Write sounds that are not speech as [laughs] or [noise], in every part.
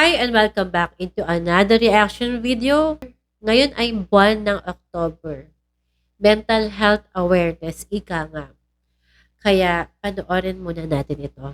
Hi and welcome back into another reaction video. Ngayon ay buwan ng October. Mental Health Awareness, ika nga. Kaya panoorin muna natin ito.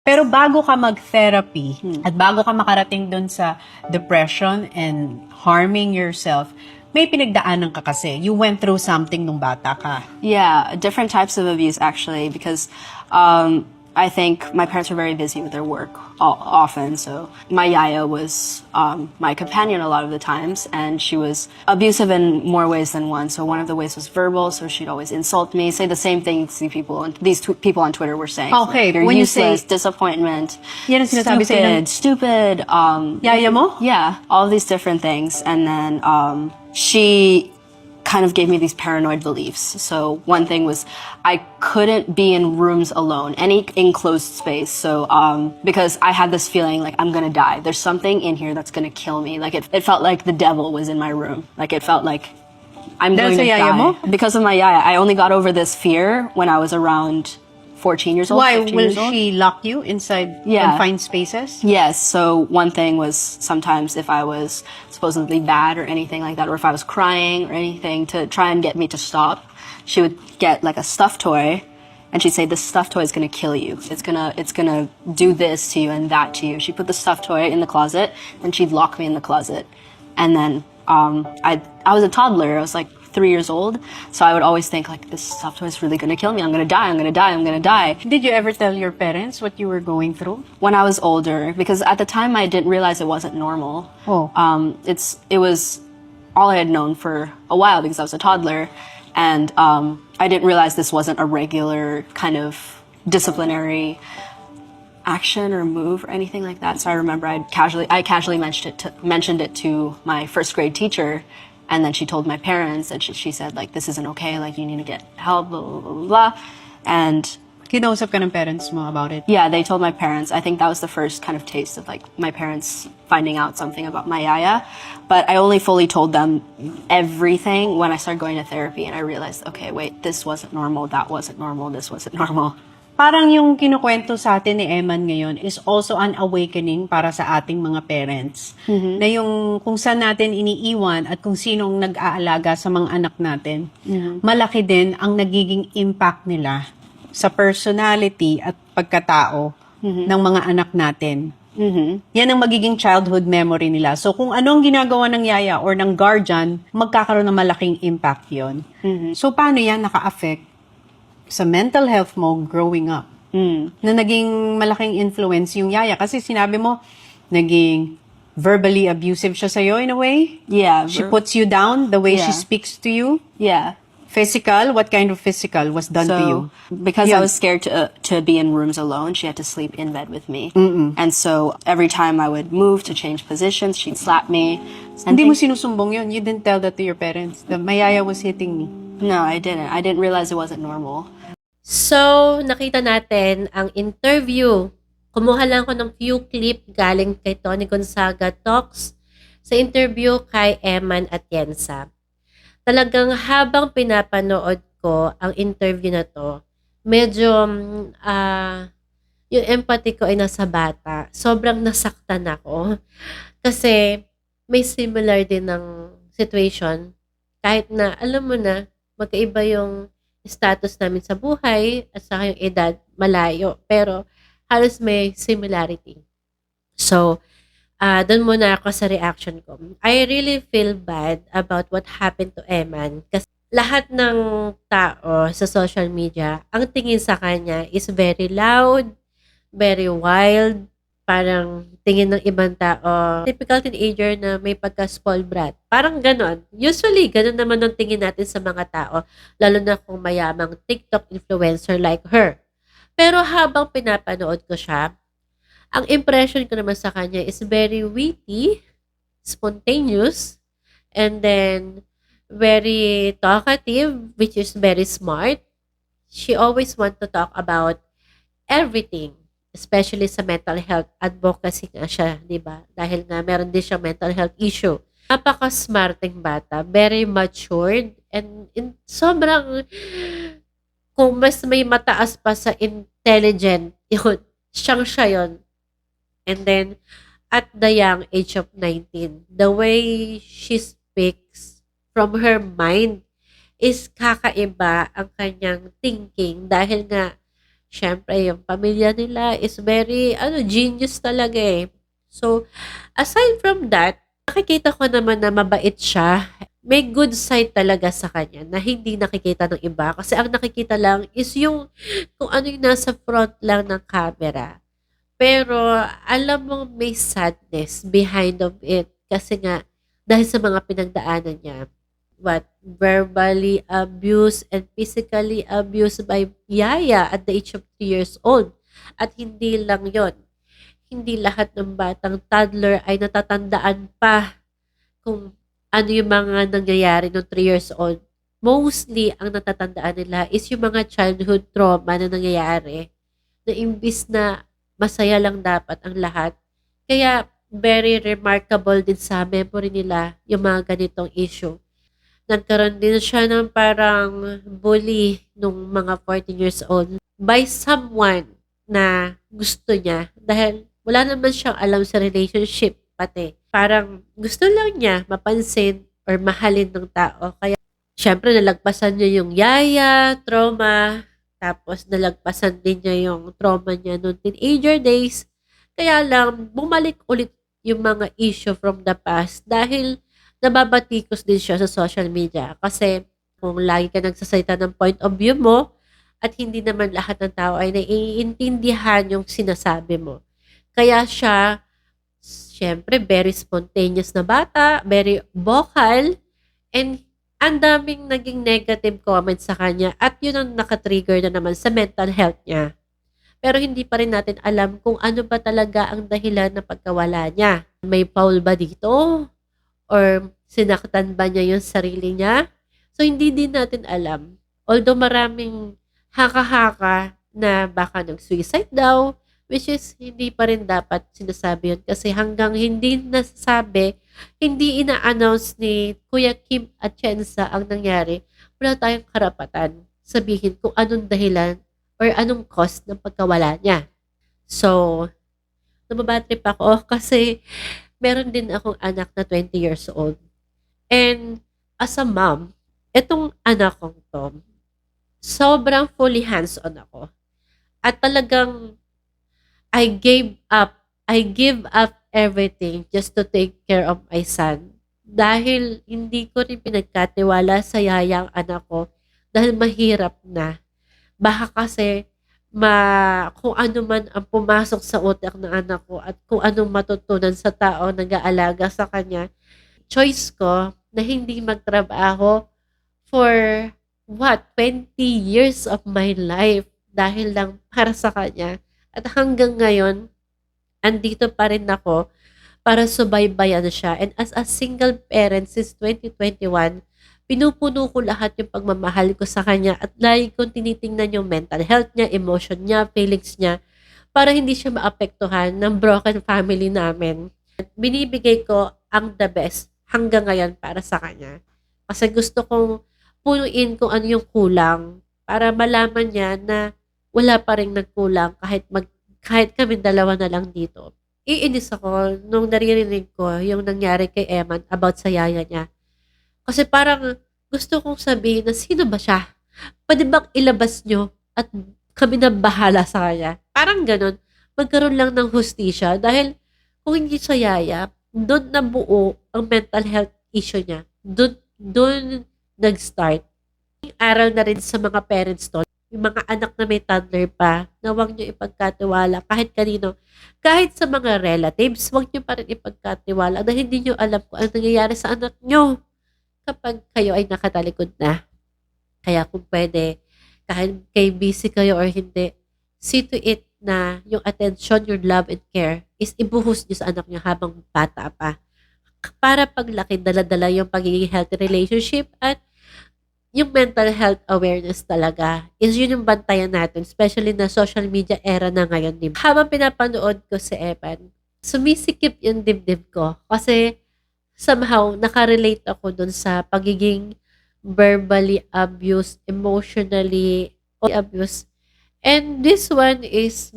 Pero bago ka mag-therapy Hmm. at bago ka makarating dun sa depression and harming yourself, may pinagdaanan ka kasi. You went through something nung bata ka. Yeah, different types of abuse actually, because um, I think my parents were very busy with their work often. So my yaya was um, my companion a lot of the times, and she was abusive in more ways than one. So one of the ways was verbal. So she'd always insult me, say the same things the people on these tw- people on Twitter were saying. Okay, You're when you say- useless, disappointment, Yan ang sinasabi stupid, stupid. Um, Yaya mo? yeah, all these different things. And then um, she kind of gave me these paranoid beliefs. So one thing was I couldn't be in rooms alone, any enclosed space. So um, because I had this feeling like I'm gonna die. There's something in here that's gonna kill me. Like it, it felt like the devil was in my room. Like it felt like I'm Dahil going to die. mo? Because of my yaya, I only got over this fear when I was around 14 years old. Why will old. she lock you inside Yeah. confined spaces? Yes. So one thing was sometimes if I was supposedly bad or anything like that, or if I was crying or anything to try and get me to stop, she would get like a stuffed toy and she'd say, this stuffed toy is going to kill you. It's going to, it's going to do this to you and that to you. She'd put the stuffed toy in the closet and she'd lock me in the closet. And then, um, I, I was a toddler. I was like three years old. So I would always think like, this toy is really going to kill me. I'm going to die. I'm going to die. I'm going to die Did you ever tell your parents what you were going through? when I was older because at the time I didn't realize it wasn't normal. Oh. Um, it's it was all I had known for a while because I was a toddler, and um, I didn't realize this wasn't a regular kind of disciplinary action or move or anything like that. So I remember I casually I casually mentioned it to, mentioned it to my first grade teacher, and then she told my parents, and she, she said like this isn't okay, like you need to get help, blah blah blah, blah. blah. and Kinausap ka ng parents mo about it? yeah, they told my parents. I think that was the first kind of taste of like my parents finding out something about my yaya. But I only fully told them everything when I started going to therapy and I realized, okay, wait, this wasn't normal, that wasn't normal, this wasn't [laughs] normal. Parang yung kinukwento sa atin ni Eman ngayon is also an awakening para sa ating mga parents. Na yung kung saan natin iniiwan at kung sinong nag-aalaga sa mga anak natin, malaki din ang nagiging impact nila sa personality at pagkatao ng mga anak natin. Yan ang magiging childhood memory nila. So kung ano ang ginagawa ng yaya or ng guardian, magkakaroon ng malaking impact yon. So paano yan naka-affect sa mental health mo growing up. Na naging malaking influence yung yaya. Kasi sinabi mo, naging verbally abusive siya sa'yo in a way. Yeah. She puts you down the way she Yeah. speaks to you. yeah. Physical, what kind of physical was done to you? So, because Yeah. I was scared to uh, to be in rooms alone, she had to sleep in bed with me. And so every time I would move to change positions, she'd slap me. And Hindi mo sinusumbong yun. You didn't tell that to your parents. The my yaya was hitting me. no, I didn't. I didn't realize it wasn't normal. So, nakita natin ang interview. Kumuha lang ko ng few clip galing kay Tony Gonzaga Talks sa interview kay Eman Atienza. Talagang habang pinapanood ko ang interview na to, medyo ah, yung empathy ko ay nasa bata. Sobrang nasaktan ako. [laughs] Kasi may similar din ng situation. Kahit na, alam mo na, magkaiba yung status namin sa buhay at saka yung edad malayo. Pero halos may similarity. So, ah doon muna ako sa reaction ko. I really feel bad about what happened to Eman kasi lahat ng tao sa social media, ang tingin sa kanya is very loud, very wild, parang tingin ng ibang tao, typical teenager na may pagka-spoiled brat. Parang ganon. Usually, ganon naman ang tingin natin sa mga tao, lalo na kung mayamang TikTok influencer like her. Pero habang pinapanood ko siya, ang impression ko naman sa kanya is very witty, spontaneous, and then very talkative, which is very smart. She always want to talk about everything, especially sa mental health advocacy nga siya, di ba? Dahil nga meron din siya mental health issue. Napaka-smarting bata, very matured, and in, sobrang, kung mas may mataas pa sa intelligent, [laughs] yun, siyang siya yun. And then, at the young age of 19. The way she speaks from her mind is kakaiba ang kanyang thinking dahil nga syempre yung pamilya nila is very ano genius talaga eh. So aside from that, nakikita ko naman na mabait siya. May good side talaga sa kanya na hindi nakikita ng iba kasi ang nakikita lang is yung kung ano yung nasa front lang ng camera. Pero alam mo may sadness behind of it kasi nga dahil sa mga pinagdaanan niya what verbally abused and physically abused by Yaya at the age of 3 years old. At hindi lang yon hindi lahat ng batang toddler ay natatandaan pa kung ano yung mga nangyayari noong 3 years old. Mostly, ang natatandaan nila is yung mga childhood trauma na nangyayari na imbis na masaya lang dapat ang lahat. Kaya, very remarkable din sa memory nila yung mga ganitong issue. Nagkaroon din siya ng parang bully nung mga 14 years old by someone na gusto niya dahil wala naman siyang alam sa relationship pati. Parang gusto lang niya mapansin or mahalin ng tao. Kaya syempre nalagpasan niya yung yaya, trauma, tapos nalagpasan din niya yung trauma niya noong teenager days. Kaya lang, bumalik ulit yung mga issue from the past dahil nababatikos din siya sa social media. Kasi kung lagi ka nagsasalita ng point of view mo at hindi naman lahat ng tao ay naiintindihan yung sinasabi mo. Kaya siya, syempre, very spontaneous na bata, very vocal, and ang daming naging negative comments sa kanya at yun ang nakatrigger na naman sa mental health niya. Pero hindi pa rin natin alam kung ano ba talaga ang dahilan ng pagkawala niya. May foul ba dito? Or sinaktan ba niya yung sarili niya? So, hindi din natin alam. Although maraming haka-haka na baka nag-suicide daw, which is hindi pa rin dapat sinasabi yun. Kasi hanggang hindi nasasabi, hindi ina-announce ni Kuya Kim Atienza ang nangyari, wala tayong karapatan sabihin kung anong dahilan or anong cause ng pagkawala niya. So, nababatrip ako [laughs] kasi meron din akong anak na 20 years old. And as a mom, itong anak kong to, sobrang fully hands-on ako. At talagang I gave up, I give up everything just to take care of my son. Dahil hindi ko rin pinagkatiwala sa yayang anak ko dahil mahirap na. Baka kasi ma kung ano man ang pumasok sa utak ng anak ko at kung anong matutunan sa tao nag-aalaga sa kanya, choice ko na hindi magtrabaho for what 20 years of my life dahil lang para sa kanya. At hanggang ngayon, andito pa rin ako para subaybayan siya. And as a single parent since 2021, pinupuno ko lahat yung pagmamahal ko sa kanya at lagi kong tinitingnan yung mental health niya, emotion niya, feelings niya para hindi siya maapektuhan ng broken family namin. At binibigay ko ang the best hanggang ngayon para sa kanya. Kasi gusto kong punuin kung ano yung kulang para malaman niya na wala pa rin nagkulang kahit mag kahit kami dalawa na lang dito. Iinis ako nung naririnig ko yung nangyari kay Eman about sa yaya niya. Kasi parang gusto kong sabihin na sino ba siya? Pwede bang ilabas nyo at kami na bahala sa kanya? Parang ganun. Magkaroon lang ng hustisya dahil kung hindi siya yaya, doon nabuo ang mental health issue niya. Doon, doon nag-start. Aral na rin sa mga parents to yung mga anak na may toddler pa, na huwag nyo ipagkatiwala kahit kanino. Kahit sa mga relatives, huwag nyo pa rin ipagkatiwala dahil hindi nyo alam kung ano nangyayari sa anak nyo kapag kayo ay nakatalikod na. Kaya kung pwede, kahit kay busy kayo or hindi, see to it na yung attention, your love and care is ibuhos nyo sa anak nyo habang bata pa. Para paglaki, dala-dala yung pagiging healthy relationship at yung mental health awareness talaga is yun yung bantayan natin, especially na social media era na ngayon. Habang pinapanood ko si Evan, sumisikip yung dibdib ko kasi somehow nakarelate ako dun sa pagiging verbally abused, emotionally abused. And this one is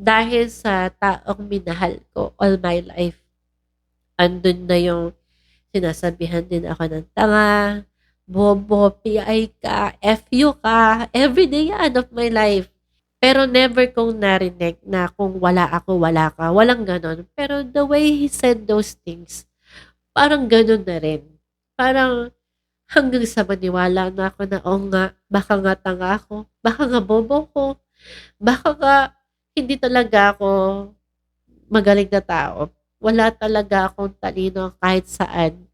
dahil sa taong minahal ko all my life. Andun na yung sinasabihan din ako ng tanga, bobo, PI ka, FU ka, everyday yan of my life. Pero never kong narinig na kung wala ako, wala ka. Walang ganon. Pero the way he said those things, parang ganon na rin. Parang hanggang sa maniwala na ako na, oh nga, baka nga tanga ako, baka nga bobo ko, baka nga hindi talaga ako magaling na tao. Wala talaga akong talino kahit saan.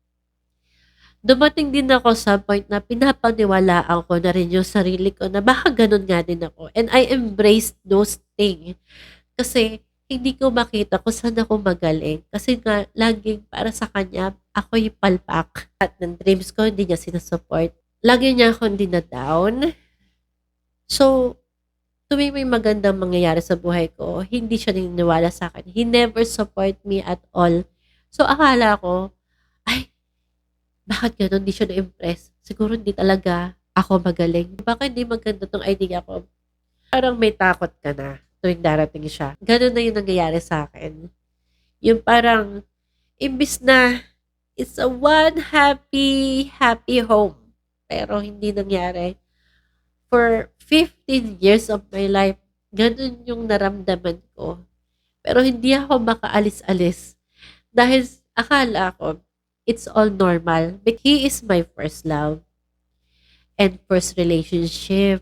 Dumating din ako sa point na pinapaniwalaan ko na rin yung sarili ko na baka ganun nga din ako. And I embraced those things. Kasi hindi ko makita kung saan ako magaling. Kasi nga, laging para sa kanya, ako yung palpak. At ng dreams ko, hindi niya sinasupport. Lagi niya ako hindi na down. So, tuwing may magandang mangyayari sa buhay ko, hindi siya naniniwala sa akin. He never support me at all. So, akala ko, ay, bakit gano'n? Hindi siya na-impress. Siguro hindi talaga ako magaling. Baka hindi maganda tong idea ko. Parang may takot ka na tuwing darating siya. Ganun na yung nangyayari sa akin. Yung parang, imbis na, it's a one happy, happy home. Pero hindi nangyari. For 15 years of my life, ganun yung naramdaman ko. Pero hindi ako makaalis-alis. Dahil akala ko, it's all normal. But he is my first love. And first relationship.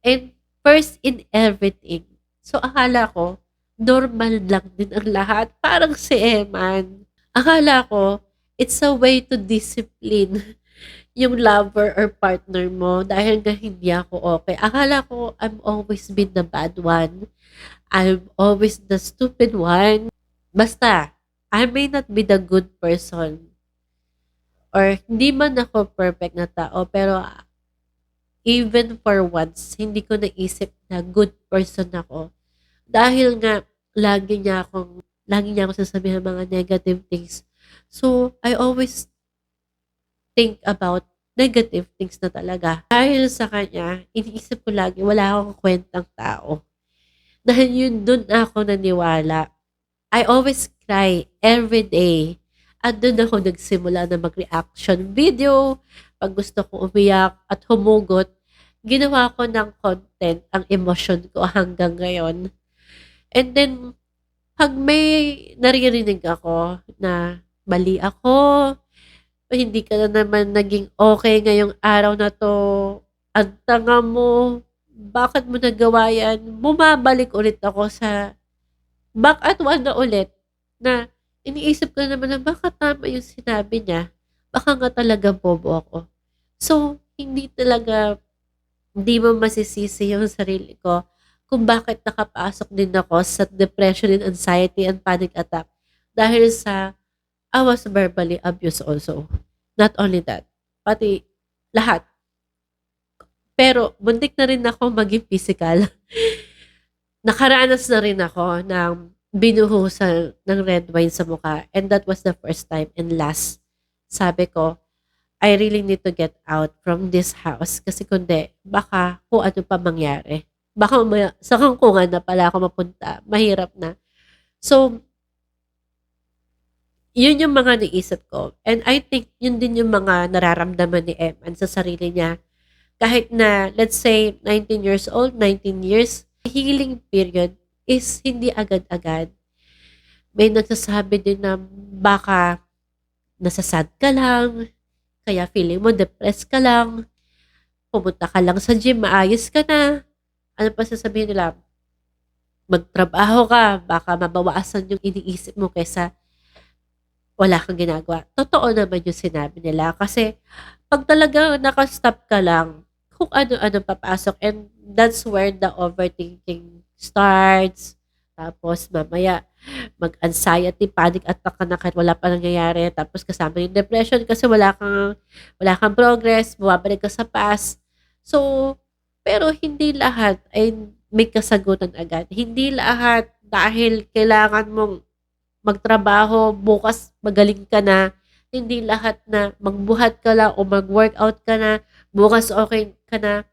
And first in everything. So, akala ko, normal lang din ang lahat. Parang si Eman. Akala ko, it's a way to discipline [laughs] yung lover or partner mo dahil nga hindi ako okay. Akala ko, I'm always been the bad one. I'm always the stupid one. Basta, I may not be the good person. Or hindi man ako perfect na tao, pero even for once, hindi ko naisip na good person ako. Dahil nga, lagi niya akong, lagi niya ako sasabihin ng mga negative things. So, I always think about negative things na talaga. Dahil sa kanya, iniisip ko lagi, wala akong kwentang tao. Dahil yun, dun ako naniwala. I always cry every day. At doon ako nagsimula na mag-reaction video. Pag gusto ko umiyak at humugot, ginawa ko ng content ang emotion ko hanggang ngayon. And then, pag may naririnig ako na mali ako, hindi ka na naman naging okay ngayong araw na to, ang tanga mo, bakit mo nagawa yan? Bumabalik ulit ako sa back at one na ulit na iniisip ko naman na baka tama yung sinabi niya. Baka nga talaga bobo ako. So, hindi talaga, hindi mo masisisi yung sarili ko kung bakit nakapasok din ako sa depression and anxiety and panic attack. Dahil sa, I was verbally abused also. Not only that, pati lahat. Pero, buntik na rin ako maging physical. [laughs] Nakaranas na rin ako ng binuhusan ng red wine sa mukha. And that was the first time and last. Sabi ko, I really need to get out from this house. Kasi kundi, baka kung ano pa mangyari. Baka umaya, sa kangkungan na pala ako mapunta. Mahirap na. So, yun yung mga naisip ko. And I think yun din yung mga nararamdaman ni Eman sa sarili niya. Kahit na, let's say, 19 years old, 19 years, healing period is hindi agad-agad. May nagsasabi din na baka nasasad ka lang, kaya feeling mo depressed ka lang, pumunta ka lang sa gym, maayos ka na. Ano pa sasabihin nila? Magtrabaho ka, baka mabawasan yung iniisip mo kaysa wala kang ginagawa. Totoo naman yung sinabi nila kasi pag talaga nakastop ka lang, kung ano-ano papasok and that's where the overthinking starts. Tapos mamaya mag-anxiety, panic attack ka na kahit wala pa nangyayari. Tapos kasama yung depression kasi wala kang, wala kang progress, bumabalik ka sa past. So, pero hindi lahat ay may kasagutan agad. Hindi lahat dahil kailangan mong magtrabaho, bukas magaling ka na. Hindi lahat na magbuhat ka lang o mag-workout ka na, bukas okay ka na.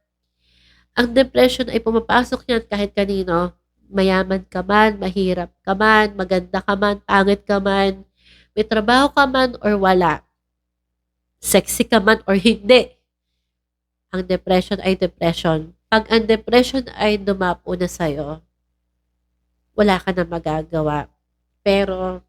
Ang depression ay pumapasok yan kahit kanino. mayaman ka man, mahirap ka man, maganda ka man, pangit ka man, may trabaho ka man or wala, sexy ka man or hindi. Ang depression ay depression. Pag ang depression ay dumapo na sa'yo, wala ka na magagawa. Pero,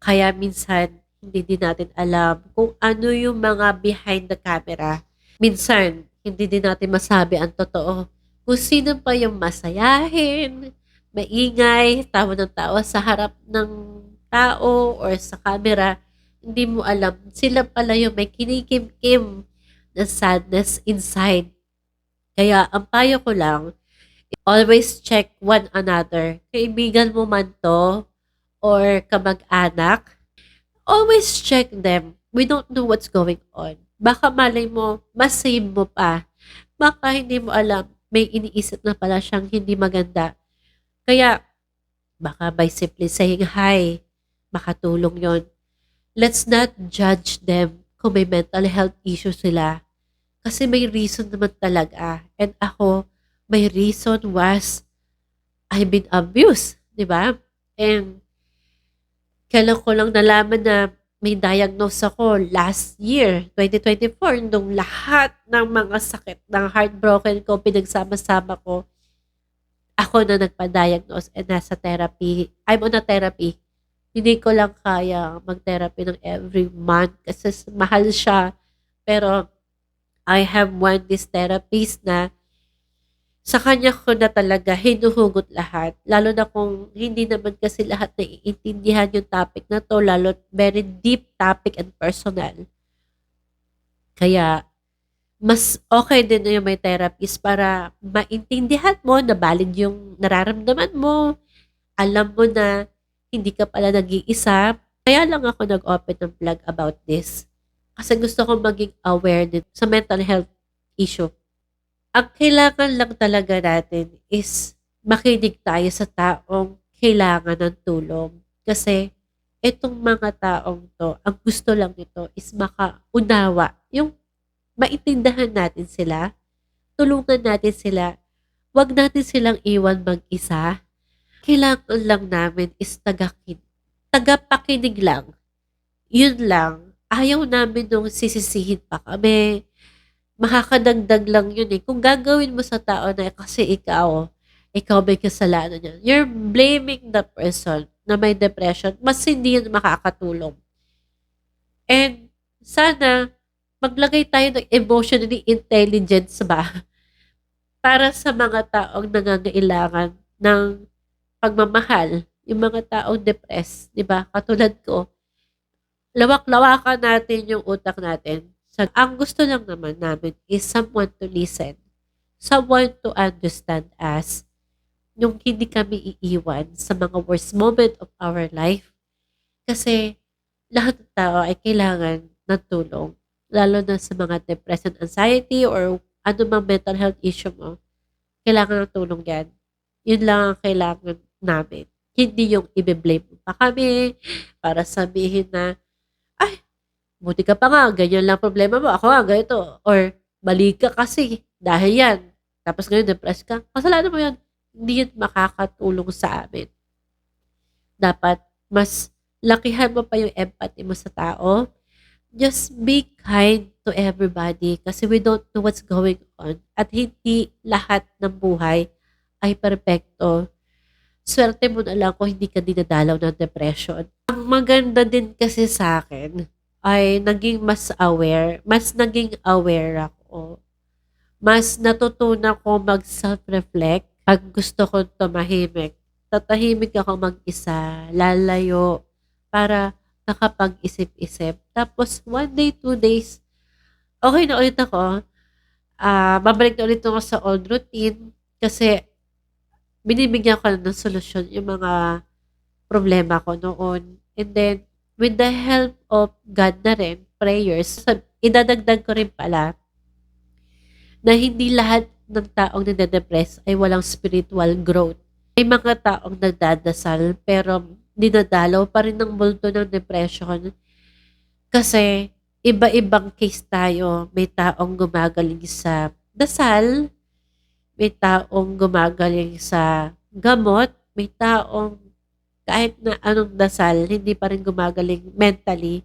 kaya minsan, hindi din natin alam kung ano yung mga behind the camera. Minsan, hindi din natin masabi ang totoo. Kung sino pa yung masayahin, maingay, tawa ng tawa sa harap ng tao or sa camera, hindi mo alam. Sila pala yung may kinikim-kim na sadness inside. Kaya ang payo ko lang, always check one another. Kaibigan mo man to or kamag-anak, always check them. We don't know what's going on. Baka malay mo, masave mo pa. Baka hindi mo alam, may iniisip na pala siyang hindi maganda. Kaya, baka by simply saying hi, makatulong yon. Let's not judge them kung may mental health issue sila. Kasi may reason naman talaga. And ako, my reason was, I've been abused. di ba? And, kailan ko lang nalaman na may diagnose ako last year, 2024, nung lahat ng mga sakit ng heartbroken ko, pinagsama-sama ko, ako na nagpa-diagnose and nasa therapy. I'm on a therapy. Hindi ko lang kaya mag-therapy ng every month kasi mahal siya. Pero I have one this therapist na sa kanya ko na talaga hinuhugot lahat. Lalo na kung hindi naman kasi lahat naiintindihan yung topic na to, lalo very deep topic and personal. Kaya, mas okay din na yung may therapist para maintindihan mo na valid yung nararamdaman mo. Alam mo na hindi ka pala nag-iisa. Kaya lang ako nag-open ng plug about this. Kasi gusto ko maging aware din sa mental health issue ang kailangan lang talaga natin is makinig tayo sa taong kailangan ng tulong. Kasi itong mga taong to, ang gusto lang nito is makaunawa. Yung maintindahan natin sila, tulungan natin sila, wag natin silang iwan mag-isa. Kailangan lang namin is tagakin, tagapakinig lang. Yun lang. Ayaw namin nung sisisihin pa kami, makakadagdag lang yun eh. Kung gagawin mo sa tao na kasi ikaw, ikaw may kasalanan niya. You're blaming the person na may depression. Mas hindi yun makakatulong. And sana maglagay tayo ng emotionally intelligence ba [laughs] para sa mga taong nangangailangan ng pagmamahal, yung mga taong depressed, di ba? Katulad ko, lawak-lawakan natin yung utak natin So, ang gusto lang naman namin is someone to listen. Someone to understand us. Yung hindi kami iiwan sa mga worst moment of our life. Kasi lahat ng tao ay kailangan ng tulong. Lalo na sa mga depression, anxiety, or ano mang mental health issue mo. Kailangan ng tulong yan. Yun lang ang kailangan namin. Hindi yung i-blame pa kami para sabihin na buti ka pa nga, ganyan lang problema mo, ako nga, ganito. Or, mali ka kasi, dahil yan. Tapos ngayon, depressed ka. Kasalanan mo yan. Hindi yan makakatulong sa amin. Dapat, mas lakihan mo pa yung empathy mo sa tao. Just be kind to everybody kasi we don't know what's going on. At hindi lahat ng buhay ay perpekto. Swerte mo na lang kung hindi ka dinadalaw ng depression. Ang maganda din kasi sa akin, ay naging mas aware, mas naging aware ako. Mas natutunan ko mag-self-reflect pag gusto ko tumahimik. Tatahimik ako mag-isa, lalayo, para nakapag-isip-isip. Tapos, one day, two days, okay na ulit ako. Uh, babalik na ulit ako sa old routine kasi binibigyan ko ng solusyon yung mga problema ko noon. And then, with the help of God na rin, prayers, idadagdag ko rin pala na hindi lahat ng taong nade-depress ay walang spiritual growth. May mga taong nagdadasal pero dinadalaw pa rin ng multo ng depression kasi iba-ibang case tayo. May taong gumagaling sa dasal, may taong gumagaling sa gamot, may taong kahit na anong dasal, hindi pa rin gumagaling mentally.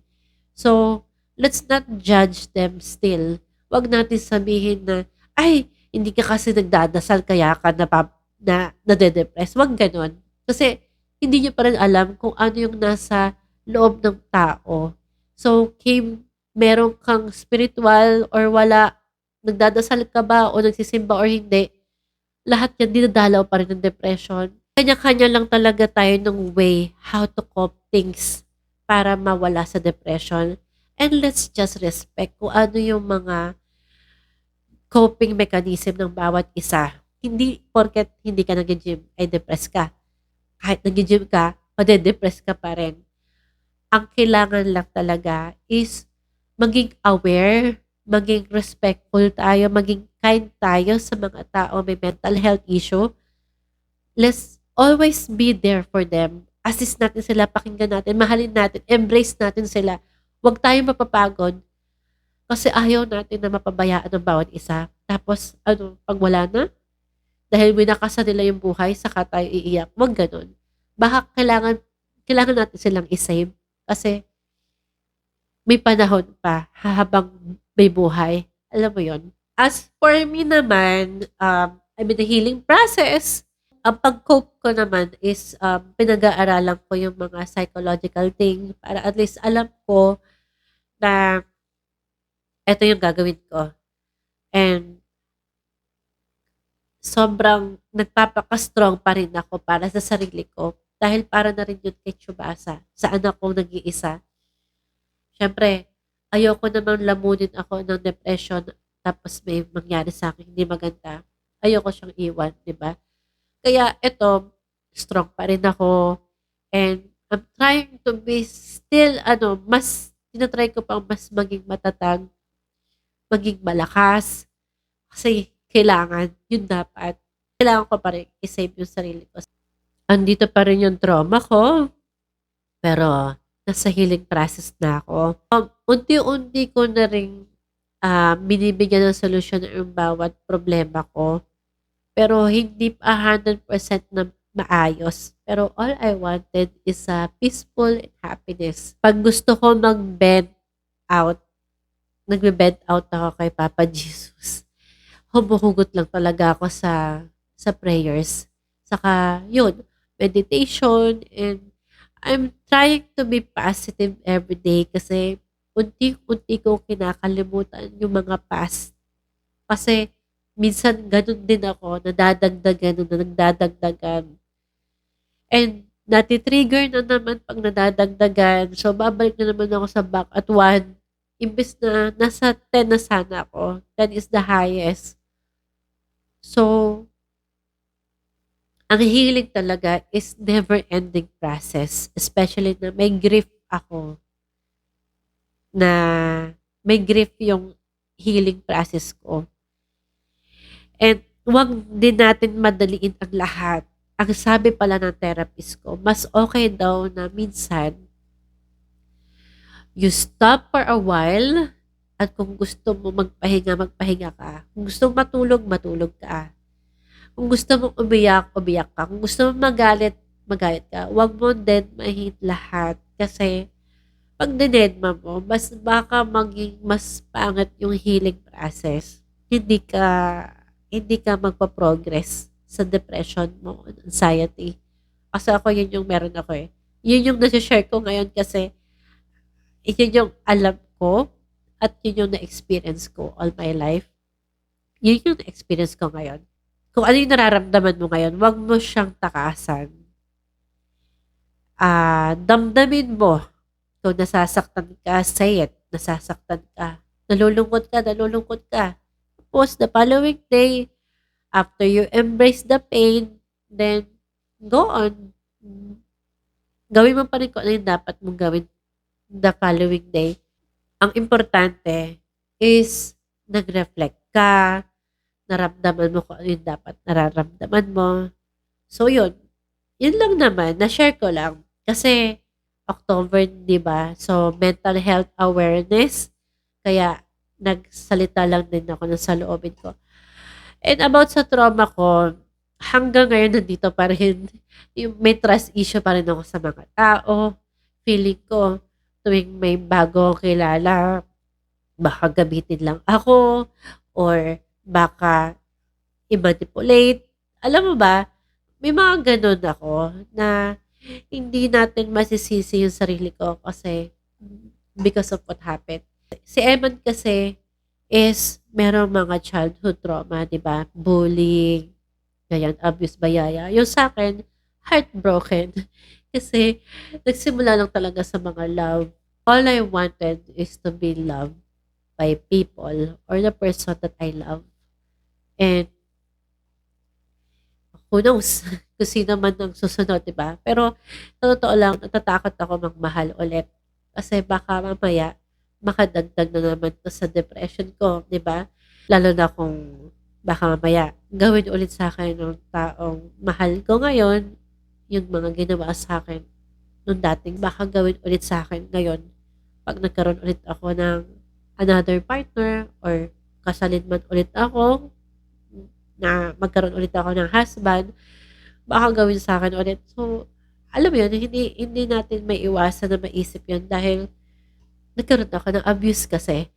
So, let's not judge them still. Huwag natin sabihin na, ay, hindi ka kasi nagdadasal kaya ka na, na nade-depress. Huwag ganon. Kasi, hindi niyo pa rin alam kung ano yung nasa loob ng tao. So, Kim, meron kang spiritual or wala, nagdadasal ka ba o nagsisimba or hindi, lahat yan dinadalaw pa rin ng depression. Kanya-kanya lang talaga tayo ng way how to cope things para mawala sa depression. And let's just respect kung ano yung mga coping mechanism ng bawat isa. Hindi porket hindi ka nag-gym ay depressed ka. Kahit nag-gym ka, madedepress ka pa rin. Ang kailangan lang talaga is maging aware, maging respectful tayo, maging kind tayo sa mga tao may mental health issue. Let's always be there for them. Assist natin sila, pakinggan natin, mahalin natin, embrace natin sila. Huwag tayong mapapagod kasi ayaw natin na mapabayaan ng bawat isa. Tapos, ano, pag wala na, dahil winakasan nila yung buhay, saka tayo iiyak. Huwag ganun. Baka kailangan, kailangan natin silang isave kasi may panahon pa habang may buhay. Alam mo yon As for me naman, um, I'm in the healing process. Ang pag-cope ko naman is um, pinag-aaralan ko yung mga psychological thing para at least alam ko na eto yung gagawin ko. And sobrang nagpapaka-strong pa rin ako para sa sarili ko dahil para na rin yun kay Chubasa sa anak kong nag-iisa. Siyempre, ayoko naman lamunin ako ng depression tapos may mangyari sa akin hindi maganda. Ayoko siyang iwan, di ba? Kaya ito, strong pa rin ako and I'm trying to be still, ano, mas, tinatry ko pang mas maging matatag, maging malakas, kasi kailangan, yun dapat. Kailangan ko pa rin i-save yung sarili ko. Andito pa rin yung trauma ko, pero nasa healing process na ako. Um, unti-unti ko na rin uh, binibigyan ng solusyon yung bawat problema ko. Pero hindi pa 100% na maayos. Pero all I wanted is a peaceful and happiness. Pag gusto ko mag-bend out, nagbe-bend out ako kay Papa [laughs] Jesus. Humuhugot lang talaga ako sa sa prayers. Saka, yun, meditation and I'm trying to be positive every day kasi unti-unti ko kinakalimutan yung mga past. Kasi minsan ganun din ako, nadadagdagan, nagdadagdagan. And natitrigger na naman pag nadadagdagan. So, babalik na naman ako sa back at 1. Imbes na nasa 10 na sana ako. 10 is the highest. So, ang healing talaga is never-ending process. Especially na may grief ako. Na may grief yung healing process ko. And wag din natin madaliin ang lahat. Ang sabi pala ng therapist ko, mas okay daw na minsan you stop for a while at kung gusto mo magpahinga, magpahinga ka. Kung gusto mo matulog, matulog ka. Kung gusto mong umiyak, umiyak ka. Kung gusto mong magalit, magalit ka. Huwag mo din mahit lahat. Kasi, pag dinedma mo, mas baka maging mas pangit yung healing process. Hindi ka, hindi ka magpa-progress sa depression mo, anxiety. Kasi ako, yun yung meron ako eh. Yun yung nasi-share ko ngayon kasi yun yung alam ko at yun yung na-experience ko all my life. Yun yung na-experience ko ngayon kung ano yung nararamdaman mo ngayon, wag mo siyang takasan. Uh, damdamin mo. Kung nasasaktan ka, say it. Nasasaktan ka. Nalulungkot ka, nalulungkot ka. Tapos, the following day, after you embrace the pain, then, go on. Gawin mo pa rin kung ano yung dapat mong gawin the following day. Ang importante is, nag-reflect ka, naramdaman mo kung ano yung dapat nararamdaman mo. So, yun. Yun lang naman. Na-share ko lang. Kasi, October, di ba? So, mental health awareness. Kaya, nagsalita lang din ako ng saloobin ko. And about sa trauma ko, hanggang ngayon nandito pa rin. Yung may trust issue pa rin ako sa mga tao. Feeling ko, tuwing may bago kilala, baka gamitin lang ako or baka i-manipulate. Alam mo ba, may mga ganun ako na hindi natin masisisi yung sarili ko kasi because of what happened. Si Eman kasi is merong mga childhood trauma, di ba? Bullying, ganyan, abuse, bayaya. Yung sa akin, heartbroken. [laughs] Kasi nagsimula lang talaga sa mga love. All I wanted is to be loved by people or the person that I love. And who knows [laughs] kung sino man susunod, di ba? Pero totoo lang, natatakot ako magmahal ulit. Kasi baka mamaya, makadagdag na naman to sa depression ko, di ba? Lalo na kung baka mamaya gawin ulit sa akin ng taong mahal ko ngayon, yung mga ginawa sa akin nung dating, baka gawin ulit sa akin ngayon pag nagkaroon ulit ako ng another partner or kasalin man ulit ako na magkaroon ulit ako ng husband, baka gawin sa akin ulit. So, alam mo yun, hindi, hindi natin may iwasan na maisip yun dahil nagkaroon ako ng abuse kasi.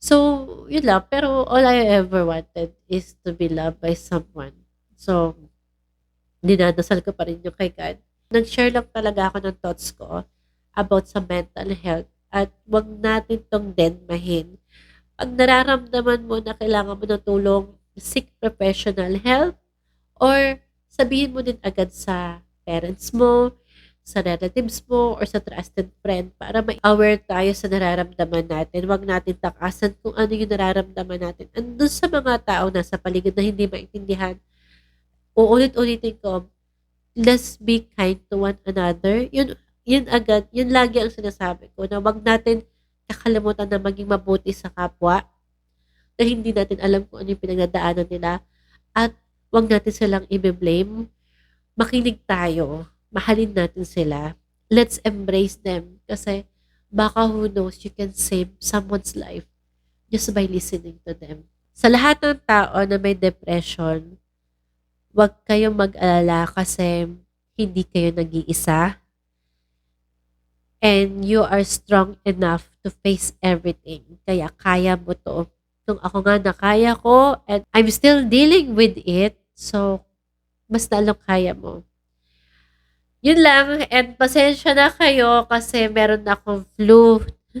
So, yun lang. Pero all I ever wanted is to be loved by someone. So, dinadasal ko pa rin yung kay God. Nag-share lang talaga ako ng thoughts ko about sa mental health at wag natin tong denmahin. Pag nararamdaman mo na kailangan mo ng tulong, seek professional help or sabihin mo din agad sa parents mo, sa relatives mo, or sa trusted friend para may aware tayo sa nararamdaman natin. Huwag natin takasan kung ano yung nararamdaman natin. Andun sa mga tao na sa paligid na hindi maintindihan, uulit-ulitin ko, let's be kind to one another. Yun, yun agad, yun lagi ang sinasabi ko, na wag natin kakalimutan na maging mabuti sa kapwa, na hindi natin alam kung ano yung pinagdadaanan nila, at wag natin silang i-blame. Makinig tayo, mahalin natin sila, let's embrace them, kasi baka who knows, you can save someone's life just by listening to them. Sa lahat ng tao na may depression, huwag kayong mag-alala kasi hindi kayo nag-iisa. And you are strong enough to face everything. Kaya kaya mo to. Kung ako nga na kaya ko and I'm still dealing with it, so mas lalong kaya mo. Yun lang. And pasensya na kayo kasi meron akong flu. [laughs]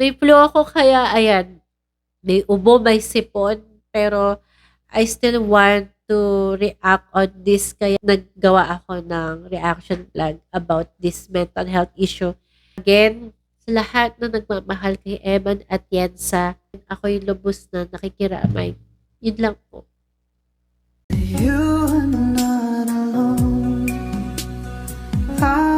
may flu ako kaya ayan. May ubo, may sipon. Pero I still want to react on this kaya naggawa ako ng reaction plan about this mental health issue. Again, sa lahat na nagmamahal kay Eman at Yensa, ako yung lubos na nakikiramay. Yun lang po. You're not alone. I